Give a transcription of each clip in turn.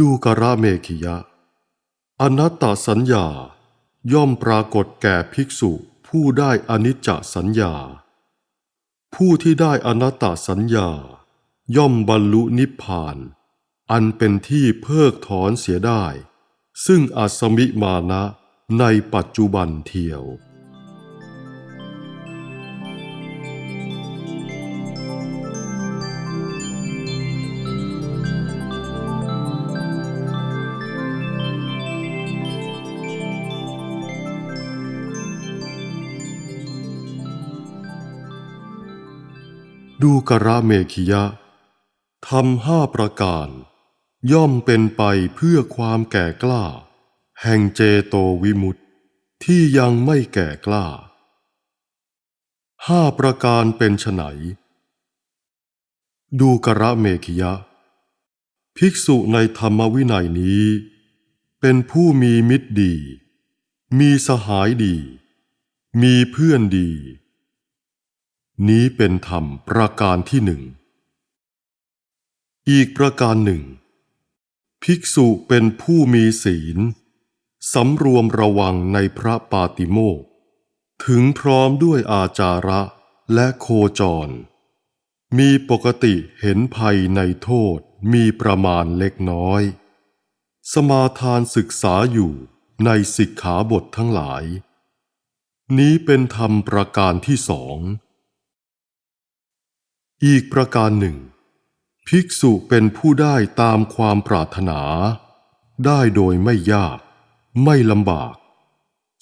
ดูกระเมขิยะ อนัตตสัญญา ย่อมปรากฏแก่ภิกษุผู้ได้อนิจจสัญญา ผู้ที่ได้อนัตตสัญญา ย่อมบรรลุนิพพาน อันเป็นที่เพิกถอนเสียได้ ซึ่งอสมิมานะในปัจจุบันเทียว ดูกระเมขิยะทำห้าประการ ย่อมเป็นไปเพื่อความแก่กล้า แห่งเจโตวิมุตติที่ยังไม่แก่กล้าห้าประการเป็นไฉนดูกระเมขิยะ ภิกษุในธรรมวินัยนี้ เป็นผู้มีมิตรดี มีสหายดี มีเพื่อนดี นี้เป็นธรรมประการที่หนึ่ง อีกประการหนึ่ง ภิกษุเป็นผู้มีศีล สำรวมระวังในพระปาติโมกถึงพร้อมด้วยอาจาระและโคจร มีปกติเห็นภัยในโทษมีประมาณเล็กน้อย สมาทานศึกษาอยู่ในสิกขาบททั้งหลาย นี้เป็นธรรมประการที่สอง อีกประการหนึ่ง ภิกษุเป็นผู้ได้ตามความปรารถนา ได้โดยไม่ยาก ไม่ลำบาก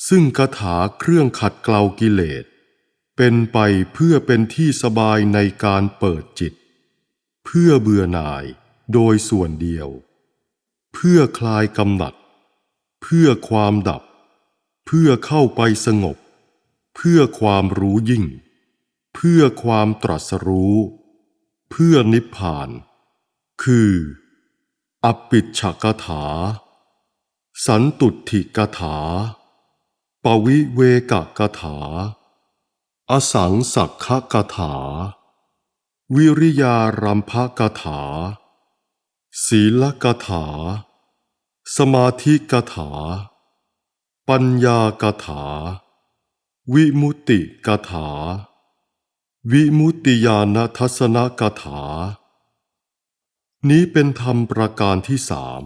ซึ่งคาถาเครื่องขัดเกลากิเลส เป็นไปเพื่อเป็นที่สบายในการเปิดจิต เพื่อเบื่อหน่ายโดยส่วนเดียว เพื่อคลายกำหนัด เพื่อความดับ เพื่อเข้าไปสงบ เพื่อความรู้ยิ่ง เพื่อความตรัสรู้ เพื่อนิพพาน คือ อปิชกถา สันตุถิกถา ปวิเวกกถา อสังสักขกถา วิริยารัมภกถา ศีลกถา สมาธิกถา ปัญญากถา วิมุตติกถา วิมุตติญาณทัศนกถา นี้เป็นธรรมประการที่สาม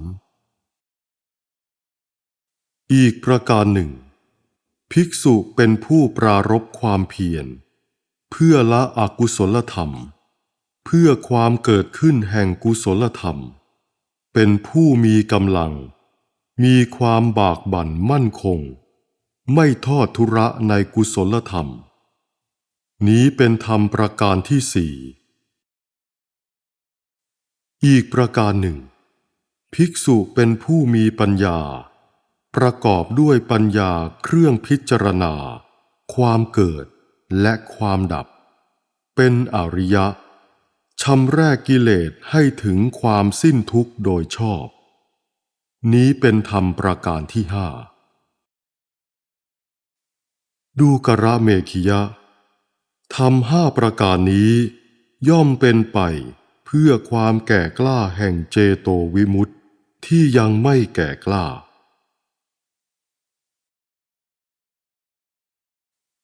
อีกประการหนึ่ง ภิกษุเป็นผู้ปรารบความเพียร เพื่อละอกุศลธรรม เพื่อความเกิดขึ้นแห่งกุศลธรรม เป็นผู้มีกำลัง มีความบากบั่นมั่นคง ไม่ทอดทุระในกุศลธรรม นี้เป็นธรรมประการที่สี่อีกประการหนึ่ง ภิกษุเป็นผู้มีปัญญา ประกอบด้วยปัญญาเครื่องพิจารณา ความเกิดและความดับ เป็นอริยะชำแรกกิเลสให้ถึงความสิ้นทุกข์โดยชอบ นี้เป็นธรรมประการที่ห้าดูกระเมขิยะ ทำห้าประการนี้ ย่อมเป็นไปเพื่อความแก่กล้าแห่งเจโตวิมุตติที่ยังไม่แก่กล้า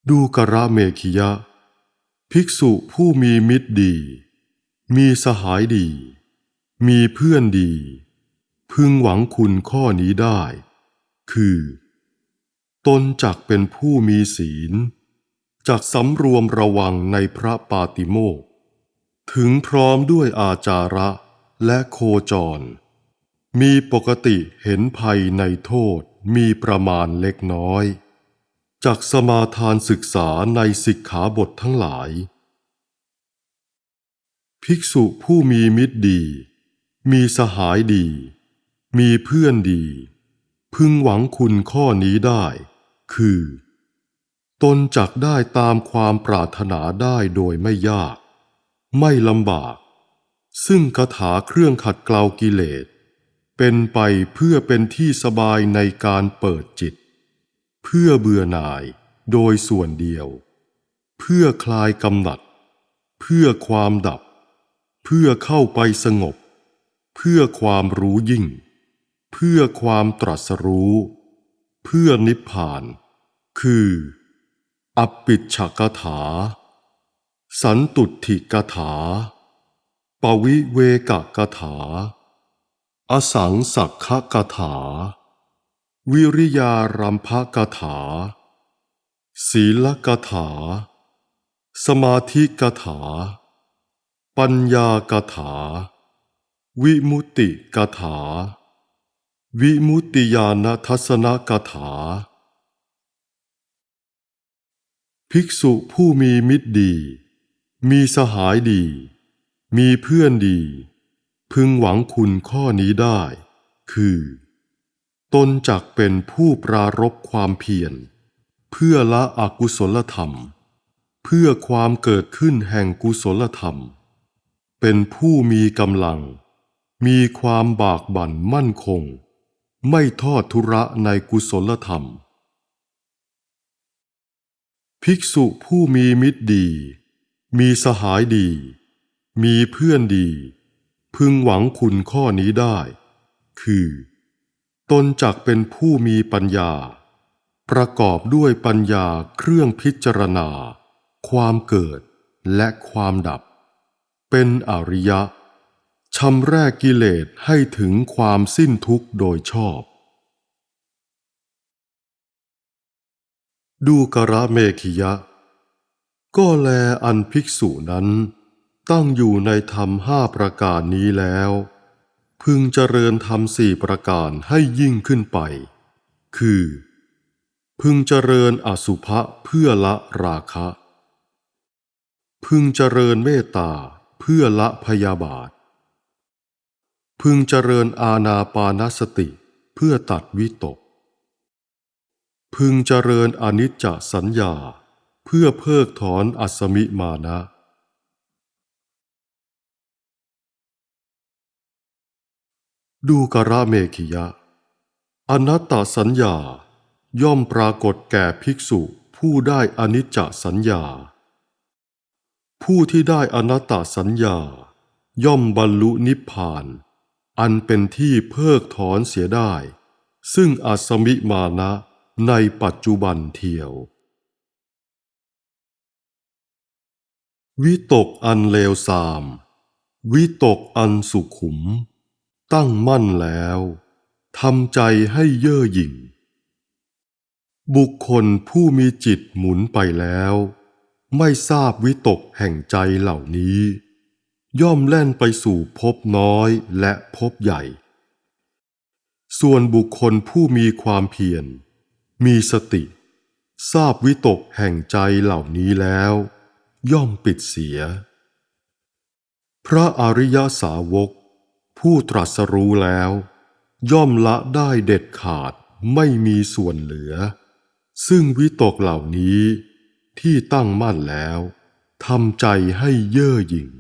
ดูกระเมขิยะ ภิกษุผู้มีมิตรดี มีสหายดี มีเพื่อนดี พึงหวังคุณข้อนี้ได้ คือ ตนจักเป็นผู้มีศีล จากสำรวมระวังในพระปาติโมกถึงพร้อมด้วยอาจาระและโคจร มีปกติเห็นภัยในโทษมีประมาณเล็กน้อย จากสมาทานศึกษาในสิกขาบททั้งหลาย ภิกษุผู้มีมิตรดี มีสหายดี มีเพื่อนดี พึงหวังคุณข้อนี้ได้ คือ ตนจักได้ตามความปรารถนาได้โดยไม่ยาก ไม่ลำบาก ซึ่งคาถาเครื่องขัดเกลากิเลส เป็นไปเพื่อเป็นที่สบายในการเปิดจิต เพื่อเบื่อหน่ายโดยส่วนเดียว เพื่อคลายกำหนัด เพื่อความดับ เพื่อเข้าไปสงบ เพื่อความรู้ยิ่ง เพื่อความตรัสรู้ เพื่อนิพพาน คือ อปิชฉกถา สันตุถิกถา ปวิเวกกถา อสังสักขกถา วิริยารัมภกถา ศีลกถา สมาธิกถา ปัญญากถา วิมุตติกถา วิมุตติญาณทัศนกถา ภิกษุผู้มีมิตรดี มีสหายดี มีเพื่อนดี พึงหวังคุณข้อนี้ได้ คือ ตนจักเป็นผู้ปรารบความเพียร เพื่อละอกุศลธรรม เพื่อความเกิดขึ้นแห่งกุศลธรรม เป็นผู้มีกำลัง มีความบากบั่นมั่นคง ไม่ทอดทุระในกุศลธรรม ภิกษุผู้มีมิตรดี มีสหายดี มีเพื่อนดี พึงหวังคุณข้อนี้ได้ คือ ตนจักเป็นผู้มีปัญญา ประกอบด้วยปัญญาเครื่องพิจารณา ความเกิดและความดับ เป็นอริยะชำแรกกิเลสให้ถึงความสิ้นทุกข์โดยชอบ ดูกระเมขิยะ ก็แลอันภิกษุนั้น ตั้งอยู่ในธรรมห้าประการนี้แล้ว พึงเจริญธรรมสี่ประการให้ยิ่งขึ้นไป คือ พึงเจริญอสุภะเพื่อละราคะ พึงเจริญเมตตาเพื่อละพยาบาท พึงเจริญอาณาปานสติเพื่อตัดวิตก พึงเจริญอนิจจสัญญา เพื่อเพิกถอนอัสมิมานะดูกระเมขิยะ อนัตตสัญญา ย่อมปรากฏแก่ภิกษุผู้ได้อนิจจสัญญา ผู้ที่ได้อนัตตสัญญา ย่อมบรรลุนิพพาน อันเป็นที่เพิกถอนเสียได้ ซึ่งอัสมิมานะ ในปัจจุบันเทียว วิตกอันเลวทราม วิตกอันสุขุม ตั้งมั่นแล้วทำใจให้เย่อหยิ่ง บุคคลผู้มีจิตหมุนไปแล้ว ไม่ทราบวิตกแห่งใจเหล่านี้ ย่อมแล่นไปสู่ภพน้อยและภพใหญ่ ส่วนบุคคลผู้มีความเพียร มีสติ ทราบวิตกแห่งใจเหล่านี้แล้ว ย่อมปิดเสีย พระอริยสาวก ผู้ตรัสรู้แล้ว ย่อมละได้เด็ดขาดไม่มีส่วนเหลือ ซึ่งวิตกเหล่านี้ที่ตั้งมั่นแล้วทำใจให้เย่อหยิ่ง